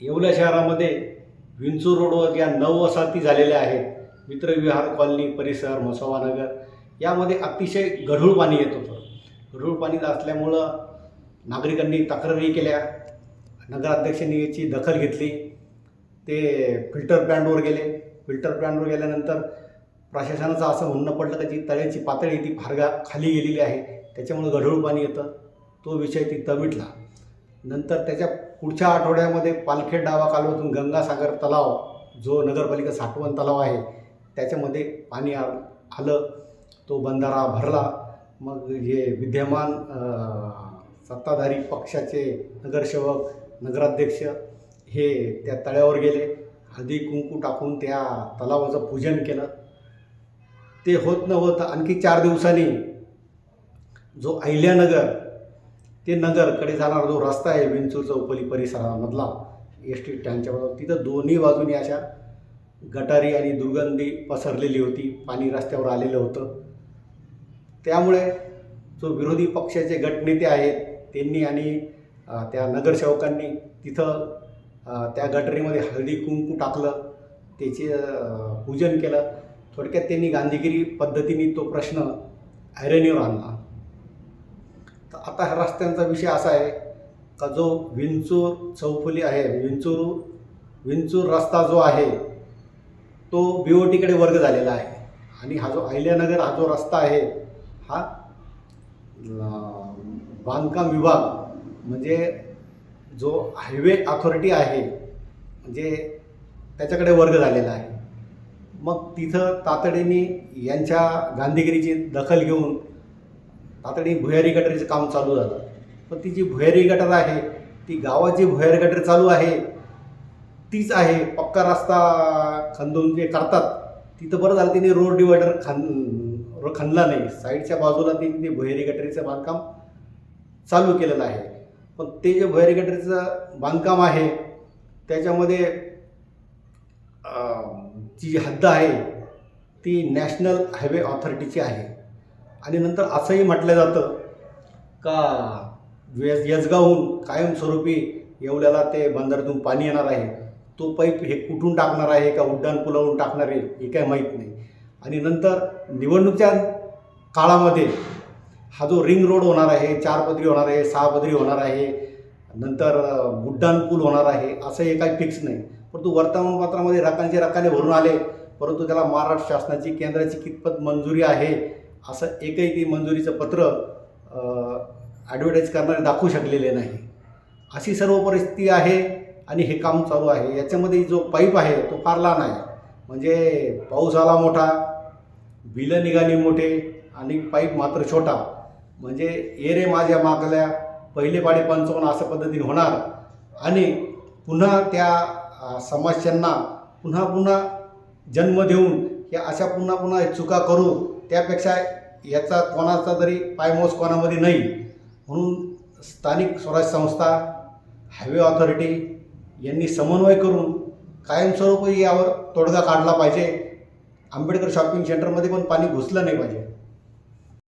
येवला शहरामध्ये विंचूर रोडवर ज्या नऊ वसाहती झालेल्या आहेत. मित्रविहार कॉलनी परिसर नगर यामध्ये अतिशय गढूळ पाणी येत होतं. गढूळ पाणी असल्यामुळं नागरिकांनी तक्रारी केल्या. नगराध्यक्षांनी याची दखल घेतली. ते फिल्टर प्लॅन्टवर गेले. फिल्टर प्लॅन्टवर गेल्यानंतर प्रशासनाचं असं म्हणणं पडलं का जी तळ्याची पातळी ती फारगा खाली गेलेली आहे. त्याच्यामुळं गढूळ पाणी येतं. तो विषय तिथं मिटला. नंतर त्याच्या पुढच्या आठवड्यामध्ये पालखेड डावा कालव्यातून गंगासागर तलाव जो नगरपालिका साठवण तलाव आहे त्याच्यामध्ये पाणी आ आलं तो बंधारा भरला. मग हे विद्यमान सत्ताधारी पक्षाचे नगरसेवक नगराध्यक्ष हे त्या तळ्यावर गेले. हळदी कुंकू टाकून त्या तलावाचं पूजन केलं. ते होत न होत आणखी चार दिवसांनी जो अहिल्यानगर ते नगरकडे जाणारा जो रस्ता आहे विंचूर चौपली परिसरामधला एस टी स्टँडच्या बाजूला तिथं दोन्ही बाजूनी अशा गटारी आणि दुर्गंधी पसरलेली होती पाणी रस्त्यावर आलेलं होतं. त्यामुळे जो विरोधी पक्षाचे गटनेते आहेत त्यांनी आणि त्या नगरसेवकांनी तिथं त्या गटारीमध्ये हळदी कुंकू टाकलं त्याचे पूजन केलं. थोडक्यात त्यांनी गांधीगिरी पद्धतीने तो प्रश्न ऐरणीवर आणला. तर आता ह्या रस्त्यांचा विषय असा आहे का जो विंचूर चौफुली आहे विंचूर विंचूर रस्ता जो आहे तो बी ओ टीकडे वर्ग झालेला आहे. आणि हा जो अहिल्यानगर हा जो रस्ता आहे हा बांधकाम विभाग म्हणजे जो हायवे अथॉरिटी आहे म्हणजे त्याच्याकडे वर्ग झालेला आहे. मग तिथं तातडीने यांच्या गांधीगिरीची दखल घेऊन तातडीने भुयारी गटारीचं काम चालू झालं. पण ती जी भुयारी गटर आहे ती गावात जी भुयारी गटर चालू आहे तीच आहे. पक्का रस्ता खंदून जे करतात तिथं बरं झालं तिने रोड डिवायडर खन रो खणला नाही. साईडच्या बाजूला तिने ते भुयारी गटरीचं बांधकाम चालू केलेलं आहे. पण ते जे भुयारी गटरीचं बांधकाम आहे त्याच्यामध्ये जी हद्द आहे ती नॅशनल हायवे ऑथॉरिटीची आहे. आणि नंतर असंही म्हटलं जातं का वेज यजगावहून कायमस्वरूपी येवल्याला ते बंदरातून पाणी येणार आहे. तो पाईप हे कुठून टाकणार आहे का उड्डाण पुलावरून टाकणार आहे हे काय माहीत नाही. आणि नंतर निवडणुकीच्या काळामध्ये हा जो रिंग रोड होणार आहे चार पदरी होणार आहे सहा पदरी होणार आहे नंतर उड्डाण पूल होणार आहे असं हे काही फिक्स नाही. परंतु वर्तमानपत्रामध्ये रकांचे रकाने भरून आले परंतु त्याला महाराष्ट्र शासनाची केंद्राची कितपत मंजुरी आहे असं एकही ती मंजुरीचं पत्र ॲडव्हर्टाईज करणारे दाखवू शकलेले नाही. अशी सर्व परिस्थिती आहे आणि हे काम चालू आहे. याच्यामध्ये जो पाईप आहे तो फार लहान आहे म्हणजे पाऊस आला मोठा बिलं निघाली मोठे आणि पाईप मात्र छोटा. म्हणजे एरे माझ्या मागल्या पहिले पाडे पंचावन्न अशा पद्धतीने होणार. आणि पुन्हा त्या समस्यांना पुन्हा पुन्हा जन्म देऊन या अशा पुन्हा पुन्हा चुका करू त्यापेक्षा याचा कोणाचा तरी पायमोस कोणामध्ये नाही. म्हणून स्थानिक स्वराज्य संस्था हायवे ऑथॉरिटी यांनी समन्वय करून कायमस्वरूपी यावर तोडगा काढला पाहिजे. आंबेडकर शॉपिंग सेंटरमध्ये पण पाणी घुसलं नाही पाहिजे.